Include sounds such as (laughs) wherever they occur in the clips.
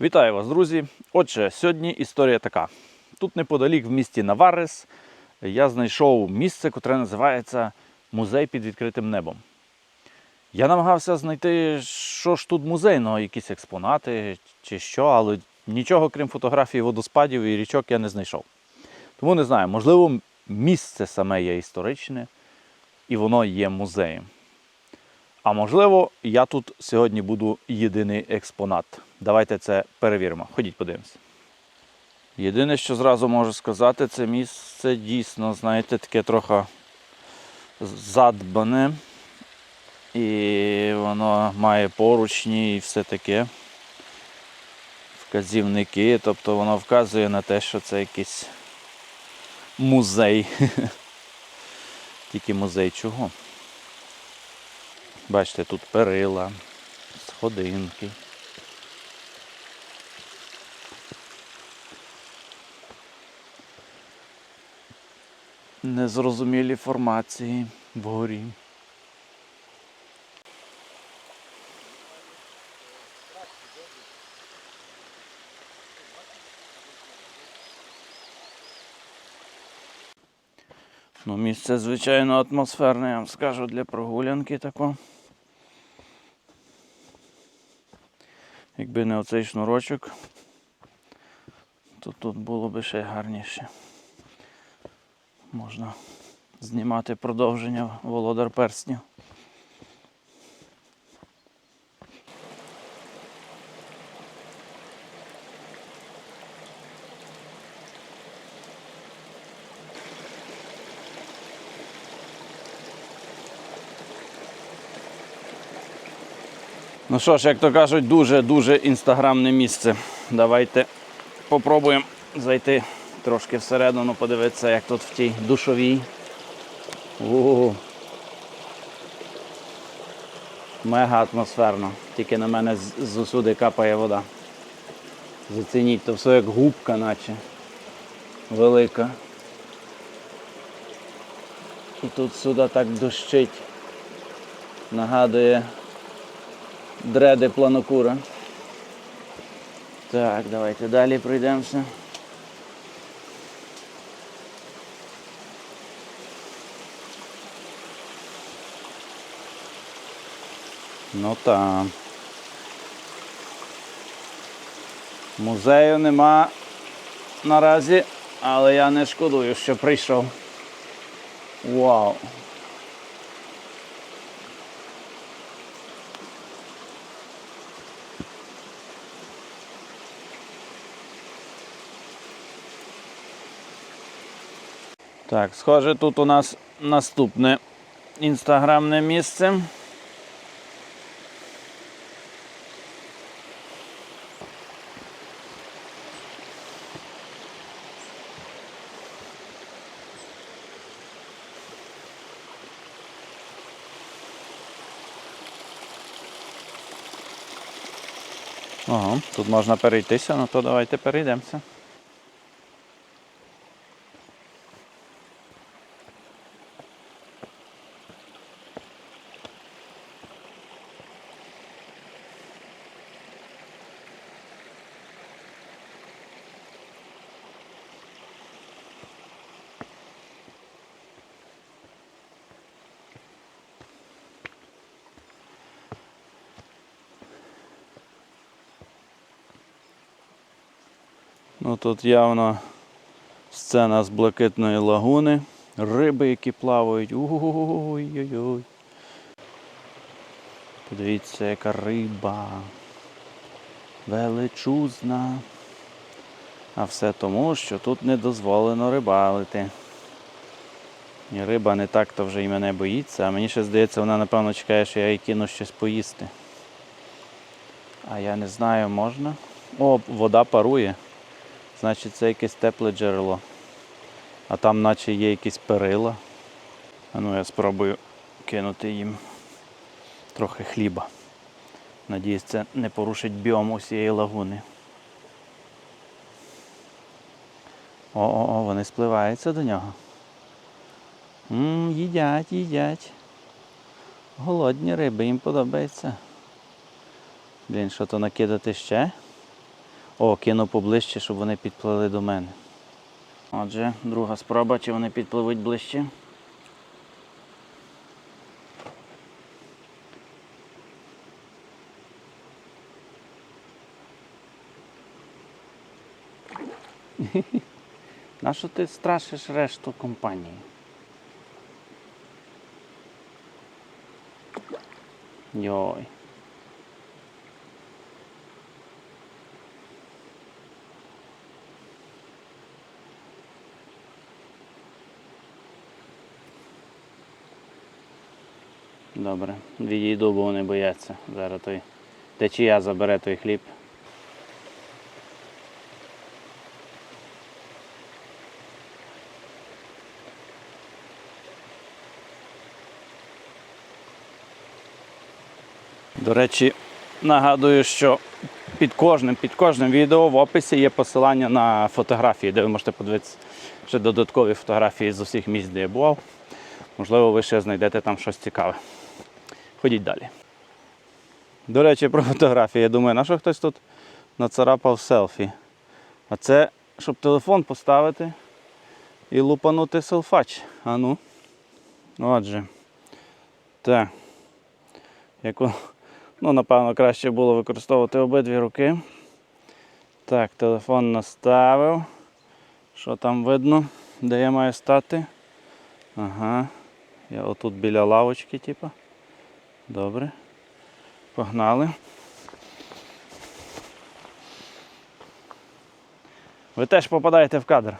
Вітаю вас, друзі! Отже, сьогодні історія така. Тут неподалік в місті Наварес я знайшов місце, яке називається Музей під відкритим небом. Я намагався знайти, що ж тут музейного, якісь експонати чи що, але нічого крім фотографій водоспадів і річок я не знайшов. Тому не знаю, можливо, місце саме є історичне і воно є музеєм. А можливо, я тут сьогодні буду єдиний експонат. Давайте це перевіримо. Ходіть, подивимося. Єдине, що зразу можу сказати, це місце дійсно, знаєте, таке трохи задбане. І воно має поручні і все таке. Вказівники, тобто воно вказує на те, що це якийсь музей. (laughs) Тільки музей чого? Бачите, тут перила, сходинки. Незрозумілі формації вгорі. Ну, місце, звичайно, атмосферне, я вам скажу, для прогулянки тако. Якби не оцей шнурочок, то тут було би ще гарніше. Можна знімати продовження Володар перснів. Ну що ж, як то кажуть, дуже-дуже інстаграмне місце. Давайте попробуємо зайти трошки всередину, подивитися, як тут в тій душовій. О, Мега атмосферно. Тільки на мене з усюди капає вода. Зацініть, то все як губка, наче велика. І тут сюди так дощить. Нагадує дреди планокура. Так, давайте далі пройдемося. Ну так. Музею нема наразі, але я не шкодую, що прийшов. Вау! Так, схоже, тут у нас наступне інстаграмне місце. Ага, тут можна перейтися, ну то давайте перейдемося. Тут явно сцена з блакитної лагуни. Риби, які плавають. Ой-ой-ой. Подивіться, яка риба. Величузна. А все тому, що тут не дозволено рибалити. І риба не так-то вже і мене боїться, а мені ще здається, вона напевно чекає, що я їй кину щось поїсти. А я не знаю, можна. О, вода парує. Значить, це якесь тепле джерело. А там наче є якісь перила. А ну я спробую кинути їм трохи хліба. Надіюсь, це не порушить біом усієї лагуни. О-о-о, вони спливаються до нього. М, їдять, їдять. Голодні риби, їм подобається. Блін, що то накидати ще? О, кину поближче, щоб вони підплили до мене. Отже, друга спроба, чи вони підпливуть ближче. (laughs) Нащо ти страшиш решту компанії? Йой. Добре, відійду, бо вони бояться. Зараз той течія забере той хліб. До речі, нагадую, що під кожним, під кожним відео в описі є посилання на фотографії, де ви можете подивитися ще додаткові фотографії з усіх місць, де я бував. Можливо, ви ще знайдете там щось цікаве. Ходіть далі. До речі, про фотографії. Я думаю, на хтось тут нацарапав селфі? А це, щоб телефон поставити і лупанути селфач. А ну. Отже. Так. Як, ну, напевно, краще було використовувати обидві руки. Так, телефон наставив. Що там видно? Де я маю стати? Ага. Я отут біля лавочки, типа. Добре. Погнали. Ви теж попадаєте в кадр.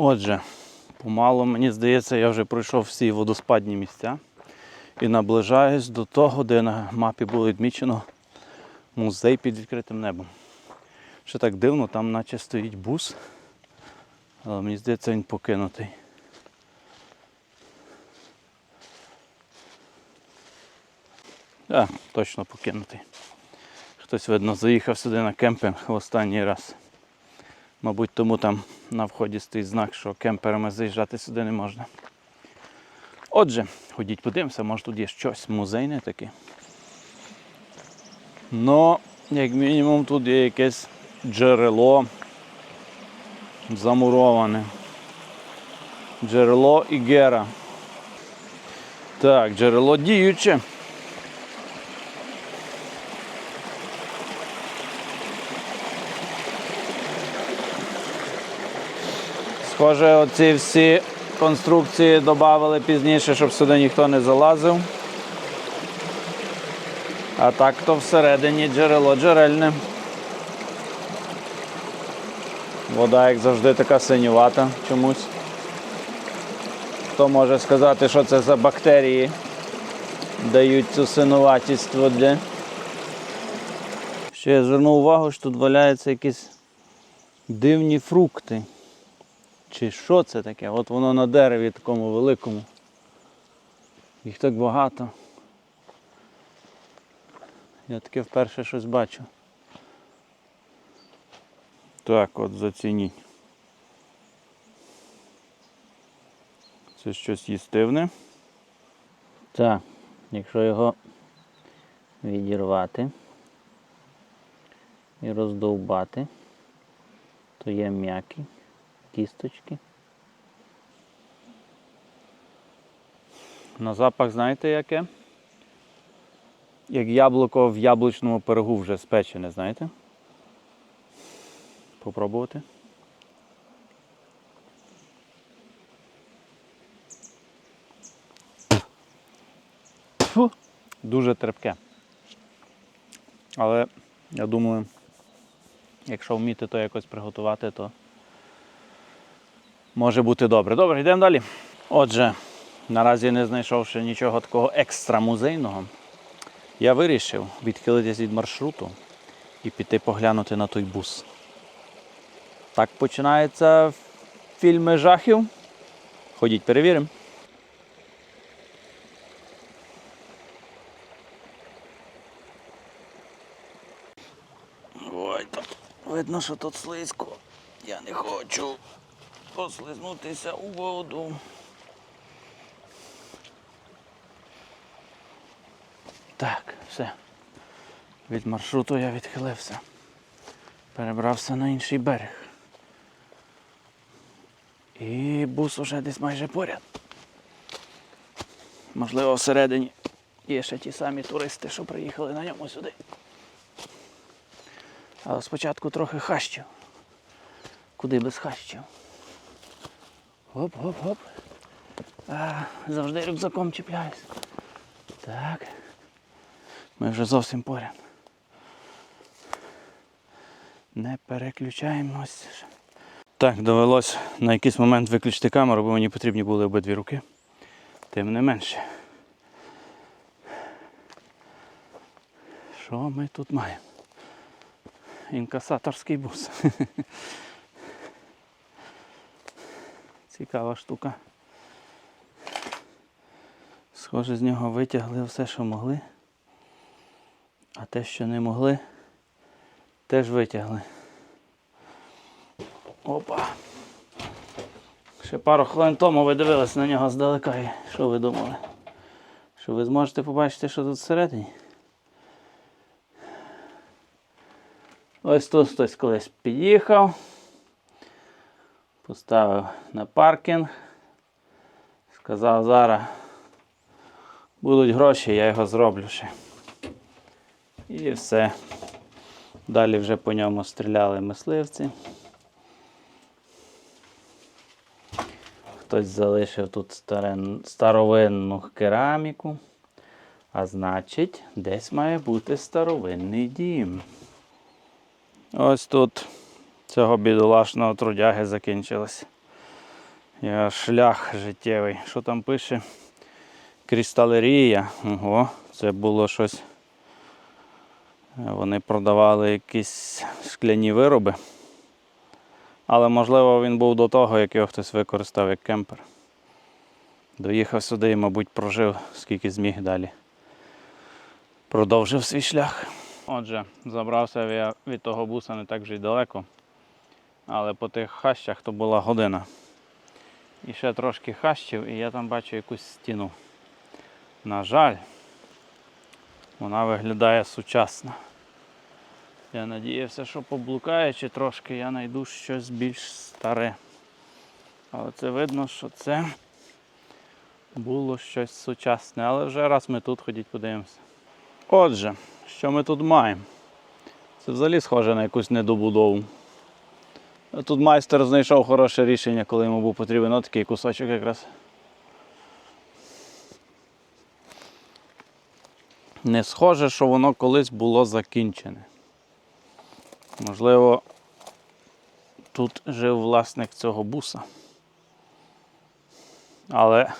Отже, помало, мені здається, я вже пройшов всі водоспадні місця і наближаюсь до того, де на мапі було відмічено музей під відкритим небом. Що так дивно, там наче стоїть бус, але мені здається, він покинутий. Так, точно покинутий. Хтось, видно, заїхав сюди на кемпінг в останній раз. Мабуть, тому там на вході стоїть знак, що кемперами заїжджати сюди не можна. Отже, ходіть подивимося, може тут є щось музейне таке. Ну, як мінімум, тут є якесь джерело замуроване. Джерело Ігера. Так, джерело діюче. Схоже, оці всі конструкції додали пізніше, щоб сюди ніхто не залазив. А так то всередині джерело джерельне. Вода, як завжди, така синювата чомусь. Хто може сказати, що це за бактерії дають цю синуватість воді? Ще я звернув увагу, що тут валяються якісь дивні фрукти. Чи що це таке? От воно на дереві такому великому. Їх так багато. Я таке вперше щось бачу. Так, от зацініть. Це щось їстивне. Так, якщо його відірвати і роздовбати, то є м'який кісточки. На запах, знаєте яке? Як яблуко в яблучному пирогу вже спечене, знаєте? Попробувати. Фу, дуже терпке. Але я думаю, якщо вміти то якось приготувати, то може бути добре. Добре, йдемо далі. Отже, наразі не знайшовши нічого такого екстра музейного, я вирішив відхилитись від маршруту і піти поглянути на той бус. Так починаються фільми жахів. Ходіть, перевіримо. Ой, там видно, що тут слизько. Я не хочу послизнутися у воду. Так, все. Від маршруту я відхилився. Перебрався на інший берег. І бус уже десь майже поряд. Можливо, всередині є ще ті самі туристи, що приїхали на ньому сюди. Але спочатку трохи хащів. Куди без хащів? Гоп-гоп-гоп. А, завжди рюкзаком чіпляюсь. Так. Ми вже зовсім поряд. Не переключаємось. Так, довелось на якийсь момент виключити камеру, бо мені потрібні були обидві руки. Тим не менше. Що ми тут маємо? Інкасаторський бус. (laughs) Цікава штука. Схоже, з нього витягли все, що могли. А те, що не могли, теж витягли. Опа. Ще пару хвилин тому ви дивились на нього здалека. і Що ви думали? Що ви зможете побачити, що тут всередині? Ось тут хтось колись під'їхав, поставив на паркінг, сказав, зараз будуть гроші, я його зроблю ще. І все. Далі вже по ньому стріляли мисливці. Хтось залишив тут старин, старовинну кераміку. А значить, десь має бути старовинний дім. Ось тут цього бідолашного трудяги закінчилось. Його шлях життєвий. Що там пише? Крісталерія. Ого, це було щось. Вони продавали якісь шкляні вироби. Але можливо він був до того, як його хтось використав як кемпер. Доїхав сюди і, мабуть, прожив скільки зміг далі. Продовжив свій шлях. Отже, забрався я від того буса не так вже й далеко. Але по тих хащах то була година. І ще трошки хащів, і я там бачу якусь стіну. На жаль, вона виглядає сучасно. Я надіявся, що поблукаючи трошки, я знайду щось більш старе. Але це видно, що це було щось сучасне. Але вже раз ми тут ходіть подивимося. Отже, що ми тут маємо? Це взагалі схоже на якусь недобудову. Тут майстер знайшов хороше рішення, коли йому був потрібен отакий кусочок якраз. Не схоже, що воно колись було закінчене. Можливо, тут жив власник цього буса. Але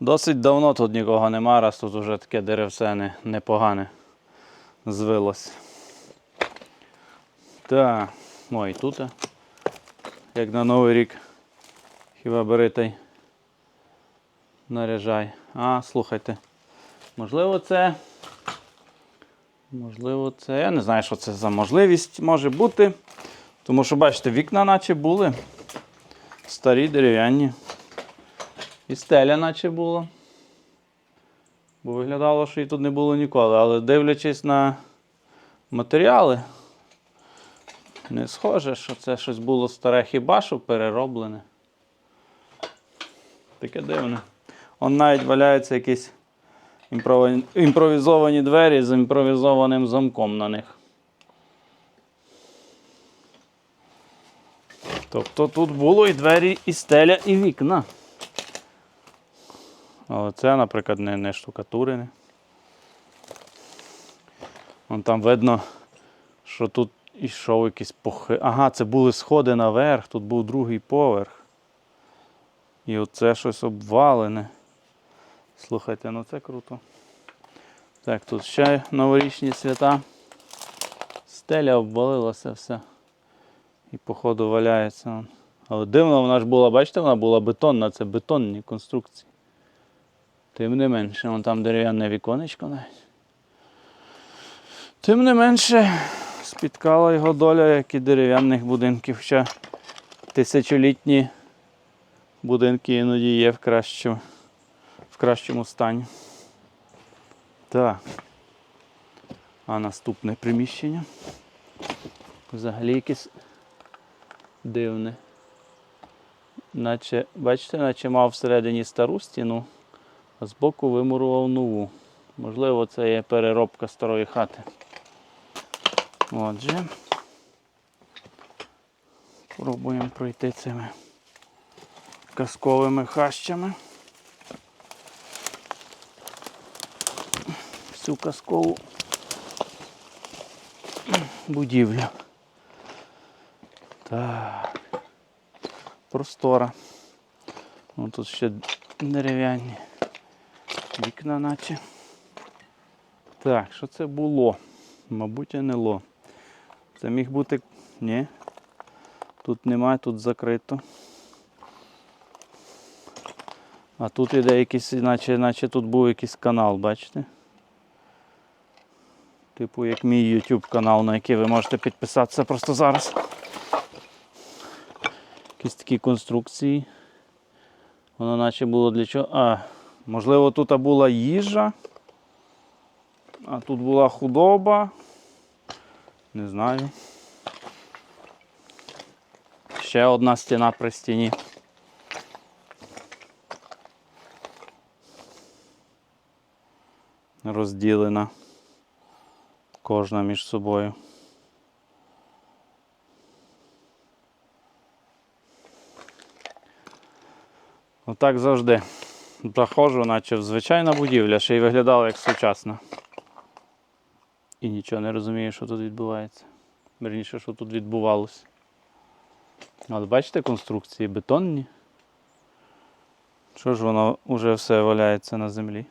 досить давно тут нікого нема, раз тут вже таке деревце не- непогане звилось. Так, ой, тут, як на Новий рік, хіба бери та й наряжай. А, слухайте. Можливо, це. Можливо, це. Я не знаю, що це за можливість може бути. Тому що, бачите, вікна наче були. Старі дерев'яні. І стеля наче була. Бо виглядало, що її тут не було ніколи. Але дивлячись на матеріали, не схоже, що це щось було старе хіба що перероблене. Таке дивне. Он навіть валяються якісь імпровізовані двері з імпровізованим замком на них. Тобто тут було і двері, і стеля, і вікна. Але це, наприклад, не, не штукатурене. Вон там видно, що тут ішов якийсь похи. Ага, це були сходи наверх, тут був другий поверх. І оце щось обвалене. Слухайте, ну це круто. Так, тут ще новорічні свята. Стеля обвалилася все. І походу валяється. Але дивно, вона ж була, бачите, вона була бетонна, це бетонні конструкції. Тим не менше, вон там дерев'яне віконечко навіть. Тим не менше, спіткала його доля, як і дерев'яних будинків. Хоча тисячолітні будинки іноді є в кращому, в кращому стані. Так. А наступне приміщення. Взагалі якесь дивне. Наче, бачите, наче мав всередині стару стіну, а збоку вимурував нову. Можливо, це є переробка старої хати. Отже. Пробуємо пройти цими казковими хащами. Всю казкову будівлю. Так. Простора. Вон тут ще дерев'яні вікна наче. Так, що це було? Мабуть, НЛО. Це міг бути. Ні. Тут немає, тут закрито. А тут іде якийсь, наче, наче тут був якийсь канал, бачите? Типу як мій YouTube канал, на який ви можете підписатися просто зараз. Якісь такі конструкції. Воно наче було для чого. А, можливо, тут була їжа. А тут була худоба. Не знаю. Ще одна стіна при стіні. Розділена кожна між собою. Отак завжди. Заходжу, наче звичайна будівля, ще й виглядала як сучасна. І нічого не розумію, що тут відбувається. Верніше, що тут відбувалося. Але бачите конструкції бетонні. Що ж воно вже все валяється на землі?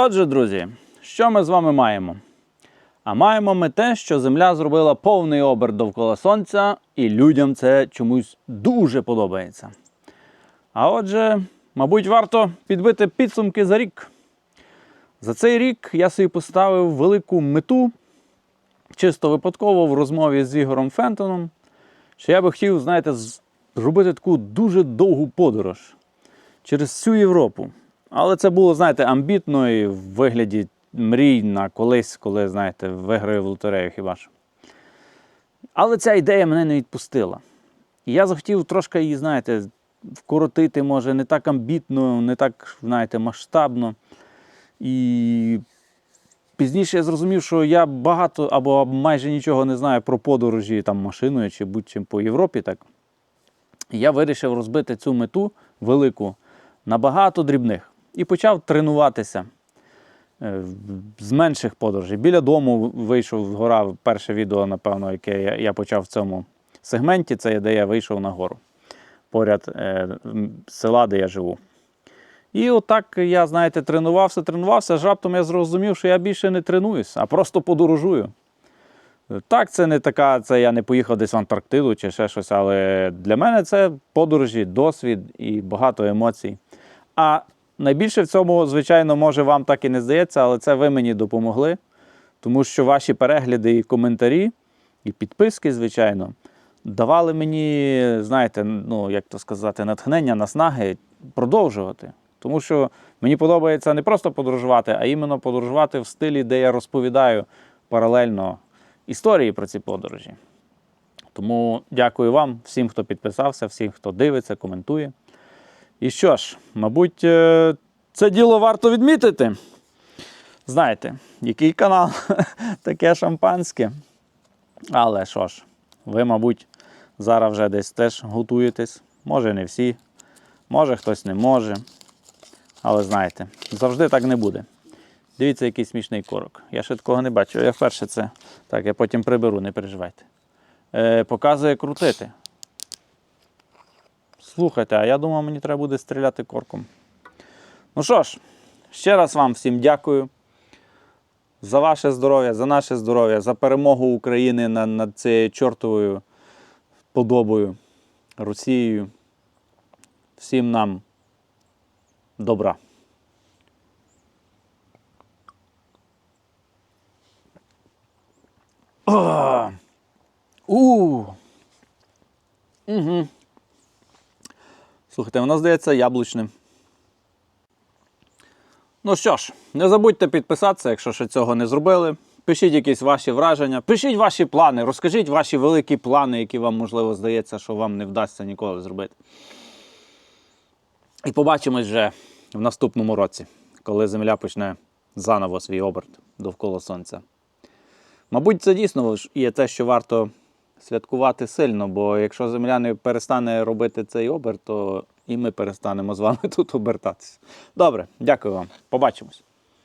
Отже, друзі, що ми з вами маємо? А маємо ми те, що Земля зробила повний оберт довкола Сонця, і людям це чомусь дуже подобається. А отже, мабуть, варто підбити підсумки за рік. За цей рік я собі поставив велику мету, чисто випадково в розмові з Ігорем Фентоном, що я би хотів, знаєте, зробити таку дуже довгу подорож через всю Європу. Але це було, знаєте, амбітно і в вигляді мрій на колись, коли, знаєте, виграю в лотерею хіба що. Але ця ідея мене не відпустила. І я захотів трошки її, знаєте, вкоротити, може, не так амбітно, не так, знаєте, масштабно. І пізніше я зрозумів, що я багато або майже нічого не знаю про подорожі там, машиною чи будь-чим по Європі. Так. І я вирішив розбити цю мету велику на багато дрібних і почав тренуватися е, з менших подорожей. Біля дому вийшов з гора. Перше відео, напевно, яке я, я почав в цьому сегменті, це де я вийшов на гору поряд е, села, де я живу. І отак я, знаєте, тренувався, тренувався, аж раптом я зрозумів, що я більше не тренуюсь, а просто подорожую. Так, це не така, це я не поїхав десь в Антарктиду чи ще щось, але для мене це подорожі, досвід і багато емоцій. А найбільше в цьому, звичайно, може вам так і не здається, але це ви мені допомогли. Тому що ваші перегляди і коментарі, і підписки, звичайно, давали мені, знаєте, ну, як то сказати, натхнення, наснаги продовжувати. Тому що мені подобається не просто подорожувати, а іменно подорожувати в стилі, де я розповідаю паралельно історії про ці подорожі. Тому дякую вам, всім, хто підписався, всім, хто дивиться, коментує. І що ж, мабуть, е, це діло варто відмітити. Знаєте, який канал, (laughs) таке шампанське. Але що ж, ви, мабуть, зараз вже десь теж готуєтесь. Може, не всі, може хтось не може. Але знаєте, завжди так не буде. Дивіться, який смішний корок. Я ще такого не бачу. Я вперше це. Так, я потім приберу, не переживайте. Е, показує крутити. Слухайте, а я думав, мені треба буде стріляти корком. Ну що ж, ще раз вам всім дякую за ваше здоров'я, за наше здоров'я, за перемогу України над, над цією чортовою подобою Росією. Всім нам добра. О! У. Угу. Слухайте, воно здається яблучним. Ну що ж, не забудьте підписатися, якщо ще цього не зробили. Пишіть якісь ваші враження, пишіть ваші плани, розкажіть ваші великі плани, які вам, можливо, здається, що вам не вдасться ніколи зробити. І побачимось вже в наступному році, коли Земля почне заново свій оберт довкола Сонця. Мабуть, це дійсно є те, що варто святкувати сильно, бо якщо Земля не перестане робити цей оберт, то і ми перестанемо з вами (laughs) тут обертатися. Добре, дякую вам. Побачимось.